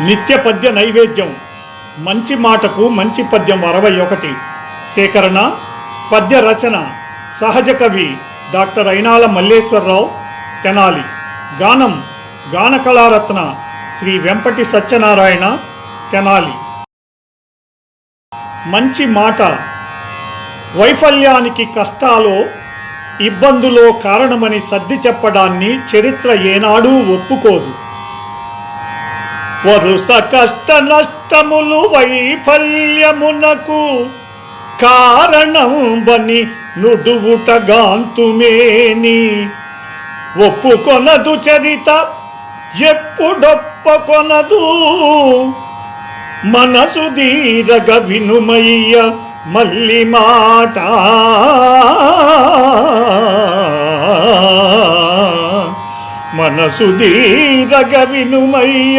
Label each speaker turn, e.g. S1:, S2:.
S1: నిత్య పద్య నైవేద్యం. మంచి మాటకు మంచి పద్యం అరవై ఒకటి. సేకరణ పద్య రచన సహజ కవి డాక్టర్ అయినాల మల్లేశ్వరరావు తెనాలి. గానం గాన కళారత్న శ్రీ వెంపటి సత్యనారాయణ తెనాలి. మంచి మాట. వైఫల్యానికి కష్టాలో ఇబ్బందులో కారణమని సర్ది చెప్పడాన్ని చరిత్ర ఏనాడూ ఒప్పుకోదు. వరుస కష్ట నష్టములు వైఫల్యమునకు కారణం బని నుడువుటగాంతుమేని ఒప్పుకొనదు చరిత ఎప్పుడొప్పకొనదు. మనసు దీరగ వినుమయ్య మల్లి మాట. మనసు దీరగ వినుమయ్య